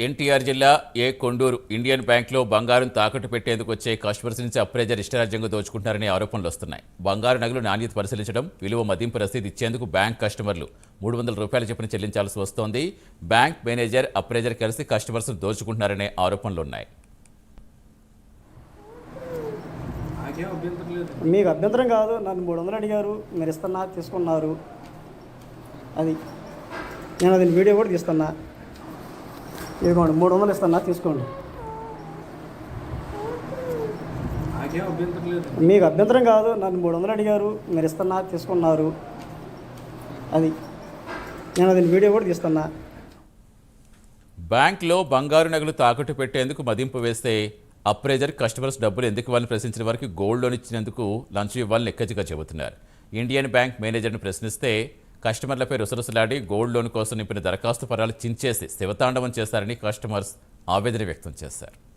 ఎన్టీఆర్ జిల్లా ఏ కొండూరు ఇండియన్ బ్యాంక్లో బంగారం తాకట్టు పెట్టేందుకు వచ్చే కస్టమర్స్ నుంచి అప్రైజర్ ఇష్టరాజ్యంగా దోచుకుంటారనే ఆరోపణలు వస్తున్నాయి. బంగారు నగలు నాణ్యత పరిశీలించడం విలువ మదింపు రసీదు ఇచ్చేందుకు బ్యాంక్ కస్టమర్లు మూడు వందల రూపాయల చొప్పున చెల్లించాల్సి వస్తోంది. బ్యాంక్ మేనేజర్ అప్రైజర్ కలిసి కస్టమర్స్ దోచుకుంటున్నారనే ఆరోపణలు ఉన్నాయి. మీకు అభ్యంతరం కాదు. నన్ను మూడు వందలు అడిగారు. మీరు ఇస్తున్నా తీసుకున్నారు. అది నేను అది వీడియో కూడా తీస్తున్నా. ఇదిగోండి మూడు వందలు ఇస్తున్నా తీసుకోండి. మీకు అభ్యంతరం కాదు నన్ను మూడు వందలు అడిగారు మీరు ఇస్తున్నా తీసుకున్నారు. అది నేను అది వీడియో కూడా తీస్తున్నా. బ్యాంక్లో బంగారు నగలు తాకట్టు పెట్టేందుకు మదింపు వేస్తే అప్రైజర్ కస్టమర్స్ డబ్బులు ఎందుకు ఇవ్వాలని ప్రశ్నించిన వారికి గోల్డ్ లోన్ ఇచ్చినందుకు లంచం ఇవ్వాలని ఎక్కచిగా చెబుతున్నారు. ఇండియన్ బ్యాంక్ మేనేజర్ను ప్రశ్నిస్తే కస్టమర్లపై రుసరుసలాడి గోల్డ్ లోన్ కోసం నింపిన దరఖాస్తు పరాలు చించేసి శివతాండవం చేశారని కస్టమర్స్ ఆవేదన వ్యక్తం చేశారు.